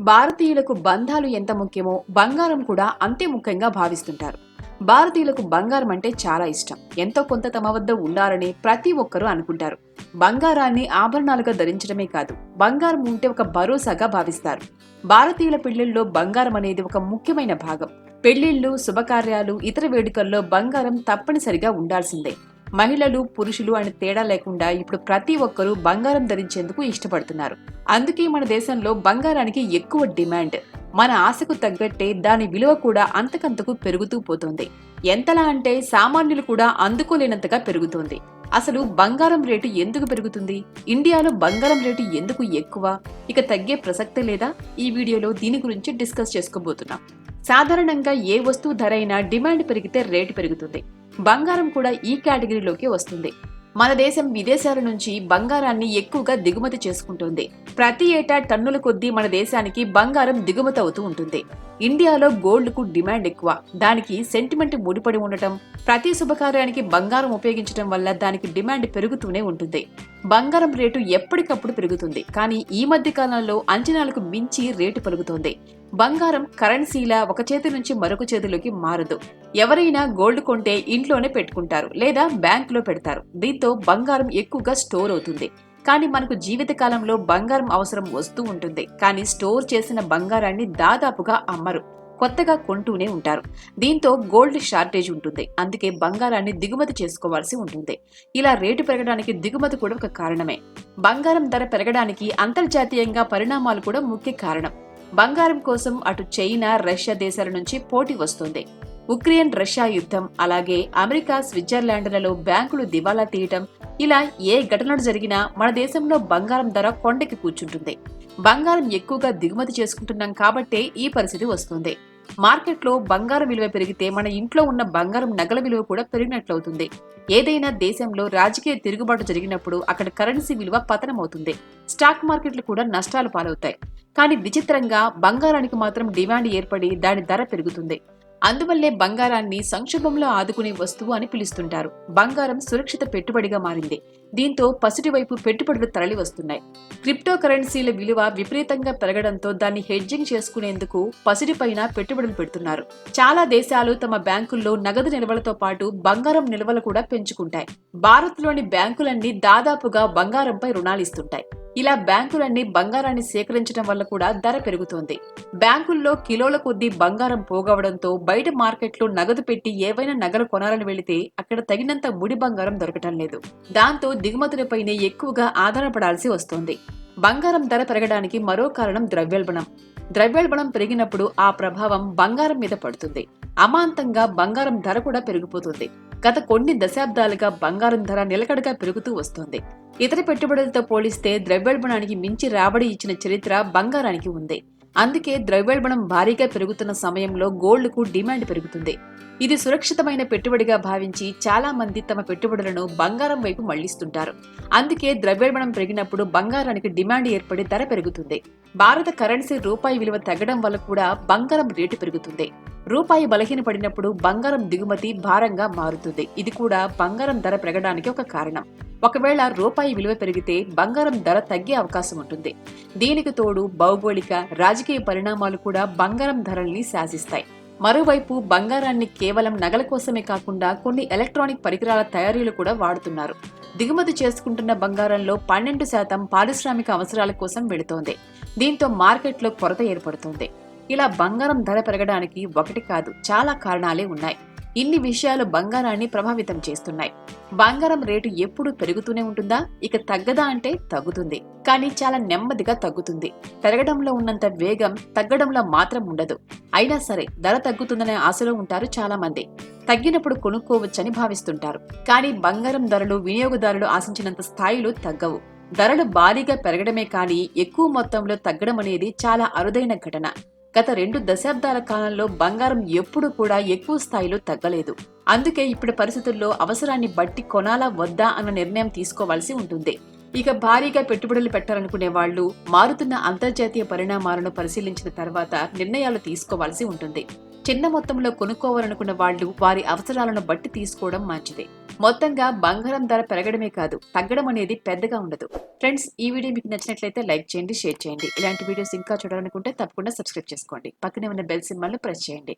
భారతీయులకు బంధాలు ఎంత ముఖ్యమో బంగారం కూడా అంతే ముఖ్యంగా భావిస్తుంటారు. భారతీయులకు బంగారం అంటే చాలా ఇష్టం. ఎంతో కొంత తమ వద్ద ఉండాలని ప్రతి ఒక్కరూ అనుకుంటారు. బంగారాన్ని ఆభరణాలుగా ధరించడమే కాదు బంగారం ఉంటే ఒక భరోసాగా భావిస్తారు. భారతీయుల పెళ్ళిళ్ళలో బంగారం అనేది ఒక ముఖ్యమైన భాగం. పెళ్ళిళ్ళు శుభకార్యాలు ఇతర వేడుకల్లో బంగారం తప్పనిసరిగా ఉండాల్సిందే. మహిళలు పురుషులు అని తేడా లేకుండా ఇప్పుడు ప్రతి ఒక్కరూ బంగారం ధరించేందుకు ఇష్టపడుతున్నారు. అందుకే మన దేశంలో బంగారానికి ఎక్కువ డిమాండ్. మన ఆశకు తగ్గట్టే దాని విలువ కూడా అంతకంతకు పెరుగుతూ పోతుంది. ఎంతలా అంటే సామాన్యులు కూడా అందుకోలేనంతగా పెరుగుతోంది. అసలు బంగారం రేటు ఎందుకు పెరుగుతుంది? ఇండియాలో బంగారం రేటు ఎందుకు ఎక్కువ? ఇక తగ్గే ప్రసక్తే లేదా? ఈ వీడియోలో దీని గురించి డిస్కస్ చేసుకోబోతున్నాం. సాధారణంగా ఏ వస్తువు ధర అయినా డిమాండ్ పెరిగితే రేటు పెరుగుతుంది. బంగారం కూడా ఈ కేటగిరీలోకి వస్తుంది. మన దేశం విదేశాల నుంచి బంగారాన్ని ఎక్కువగా దిగుమతి చేసుకుంటుంది. ప్రతి ఏటా టన్నుల కొద్దీ మన దేశానికి బంగారం దిగుమతి అవుతూ ఉంటుంది. ఇండియాలో గోల్డ్కు డిమాండ్ ఎక్కువ. దానికి సెంటిమెంట్ ముడిపడి ఉండటం ప్రతి శుభకార్యానికి బంగారం ఉపయోగించడం వల్ల దానికి డిమాండ్ పెరుగుతూనే ఉంటుంది. బంగారం రేటు ఎప్పటికప్పుడు పెరుగుతుంది. కానీ ఈ మధ్య కాలంలో అంచనాలకు మించి రేటు పెరుగుతోంది. బంగారం కరెన్సీలా ఒక చేతి నుంచి మరొక చేతిలోకి మారదు. ఎవరైనా గోల్డ్ కొంటే ఇంట్లోనే పెట్టుకుంటారు లేదా బ్యాంకులో పెడతారు. దీంతో బంగారం ఎక్కువగా స్టోర్ అవుతుంది. కానీ మనకు జీవితకాలంలో బంగారం అవసరం వస్తూ ఉంటుంది. కానీ స్టోర్ చేసిన బంగారాన్ని దాదాపుగా అమ్మరు. కొత్తగా కొంటూనే ఉంటారు. దీంతో గోల్డ్ షార్టేజ్ ఉంటుంది. అందుకే బంగారాన్ని దిగుమతి చేసుకోవాల్సి ఉంటుంది. ఇలా రేటు పెరగడానికి దిగుమతి కూడా ఒక కారణమే. బంగారం ధర పెరగడానికి అంతర్జాతీయంగా పరిణామాలు కూడా ముఖ్య కారణం. బంగారం కోసం అటు చైనా రష్యా దేశాల నుంచి పోటీ వస్తుంది. ఉక్రెయిన్ రష్యా యుద్ధం అలాగే అమెరికా స్విట్జర్లాండ్లలో బ్యాంకులు దివాలా తీయటం ఇలా ఏ ఘటనలు జరిగినా మన దేశంలో బంగారం ధర కొండకి కూర్చుంటుంది. బంగారం ఎక్కువగా దిగుమతి చేసుకుంటున్నాం కాబట్టే ఈ పరిస్థితి వస్తుంది. మార్కెట్లో బంగారం విలువ పెరిగితే మన ఇంట్లో ఉన్న బంగారం నగల విలువ కూడా పెరిగినట్లవుతుంది. ఏదైనా దేశంలో రాజకీయ తిరుగుబాటు జరిగినప్పుడు అక్కడ కరెన్సీ విలువ పతనమవుతుంది. స్టాక్ మార్కెట్లు కూడా నష్టాలు పాలవుతాయి. కానీ విచిత్రంగా బంగారానికి మాత్రం డిమాండ్ ఏర్పడి దాని ధర పెరుగుతుంది. అందువల్లే బంగారాన్ని సంక్షోభంలో ఆదుకునే వస్తువు అని పిలుస్తుంటారు. బంగారం సురక్షిత పెట్టుబడిగా మారింది. దీంతో పసిటి వైపు పెట్టుబడులు తరలి వస్తున్నాయి. క్రిప్టో కరెన్సీల విలువ విపరీతంగా పెరగడంతో దాన్ని హెడ్జింగ్ చేసుకునేందుకు పసిడిపైన పెట్టుబడులు పెడుతున్నారు. చాలా దేశాలు తమ బ్యాంకుల్లో నగదు నిల్వలతో పాటు బంగారం నిల్వలు కూడా పెంచుకుంటాయి. భారత్లోని బ్యాంకులన్నీ దాదాపుగా బంగారంపై రుణాలిస్తుంటాయి ఇలా బ్యాంకులన్నీ బంగారాన్ని సేకరించడం వల్ల కూడా ధర పెరుగుతోంది. బ్యాంకుల్లో కిలోల కొద్దీ బంగారం పోగవడంతో బయట మార్కెట్లో నగదు పెట్టి ఏవైనా నగలు కొనాలని వెళితే అక్కడ తగినంత ముడి బంగారం దొరకటం లేదు. దాంతో దిగుమతులపైనే ఎక్కువగా ఆధారపడాల్సి వస్తోంది. బంగారం ధర పెరగడానికి మరో కారణం ద్రవ్యోల్బణం. ద్రవ్యోల్బణం పెరిగినప్పుడు ఆ ప్రభావం బంగారం మీద పడుతుంది. అమాంతంగా బంగారం ధర కూడా పెరిగిపోతుంది. గత కొన్ని దశాబ్దాలుగా బంగారం ధర నిలకడగా పెరుగుతూ వస్తోంది. ఇతర పెట్టుబడులతో పోలిస్తే ద్రవ్యోల్బణానికి మించి రాబడి ఇచ్చిన చరిత్ర బంగారానికి ఉంది. అందుకే ద్రవ్యోల్బణం భారీగా పెరుగుతున్న సమయంలో గోల్డ్కు డిమాండ్ పెరుగుతుంది. ఇది సురక్షితమైన పెట్టుబడిగా భావించి చాలా మంది తమ పెట్టుబడులను బంగారం వైపు మళ్ళిస్తుంటారు. అందుకే ద్రవ్యోల్బణం పెరిగినప్పుడు బంగారానికి డిమాండ్ ఏర్పడి ధర పెరుగుతుంది. భారత కరెన్సీ రూపాయి విలువ తగ్గడం వల్ల కూడా బంగారం రేటు పెరుగుతుంది. రూపాయి బలహీనపడినప్పుడు బంగారం దిగుమతి భారంగా మారుతుంది. ఇది కూడా బంగారం ధర పెరగడానికి ఒక కారణం. ఒకవేళ రూపాయి విలువ పెరిగితే బంగారం ధర తగ్గే అవకాశం ఉంటుంది. దీనికి తోడు భౌగోళిక రాజకీయ పరిణామాలు కూడా బంగారం ధరల్ని శాసిస్తాయి. మరోవైపు బంగారాన్ని కేవలం నగల కోసమే కాకుండా కొన్ని ఎలక్ట్రానిక్ పరికరాల తయారీలు కూడా వాడుతున్నారు. దిగుమతి చేసుకుంటున్న బంగారంలో పన్నెండు శాతం పారిశ్రామిక అవసరాల కోసం వెళుతోంది. దీంతో మార్కెట్లో కొరత ఏర్పడుతోంది. ఇలా బంగారం ధర పెరగడానికి ఒకటి కాదు చాలా కారణాలే ఉన్నాయి. ఇన్ని విషయాలు బంగారాన్ని ప్రభావితం చేస్తున్నాయి. బంగారం రేటు ఎప్పుడు పెరుగుతూనే ఉంటుందా? ఇక తగ్గదా అంటే తగ్గుతుంది. కానీ చాలా నెమ్మదిగా తగ్గుతుంది. పెరగడంలో ఉన్నంత వేగం తగ్గడంలో మాత్రం ఉండదు. అయినా సరే ధర తగ్గుతుందనే ఆశలో ఉంటారు చాలా మంది తగ్గినప్పుడు కొనుక్కోవచ్చని భావిస్తుంటారు. కానీ బంగారం ధరలు వినియోగదారులు ఆశించినంత స్థాయిలో తగ్గవు. ధరలు భారీగా పెరగడమే కానీ ఎక్కువ మొత్తంలో తగ్గడం అనేది చాలా అరుదైన ఘటన. గత రెండు దశాబ్దాల కాలంలో బంగారం ఎప్పుడు కూడా ఎక్కువ స్థాయిలో తగ్గలేదు. అందుకే ఇప్పుడు పరిస్థితుల్లో అవసరాన్ని బట్టి కొనాలా వద్దా అన్న నిర్ణయం తీసుకోవాల్సి ఉంటుంది. ఇక భారీగా పెట్టుబడులు పెట్టాలనుకునే వాళ్ళు మారుతున్న అంతర్జాతీయ పరిణామాలను పరిశీలించిన తర్వాత నిర్ణయాలు తీసుకోవాల్సి ఉంటుంది. చిన్న మొత్తంలో కొనుక్కోవాలనుకున్న వాళ్ళు వారి అవసరాలను బట్టి తీసుకోవడం మంచిది. మొత్తంగా బంగారం ధర పెరగడమే కాదు తగ్గడం అనేది పెద్దగా ఉండదు. ఫ్రెండ్స్ ఈ వీడియో మీకు నచ్చినట్లయితే లైక్ చేయండి షేర్ చేయండి. ఇలాంటి వీడియోస్ ఇంకా చూడాలనుకుంటే తప్పకుండా సబ్స్క్రైబ్ చేసుకోండి. పక్కనే ఉన్న బెల్ సింబల్ ప్రెస్ చేయండి.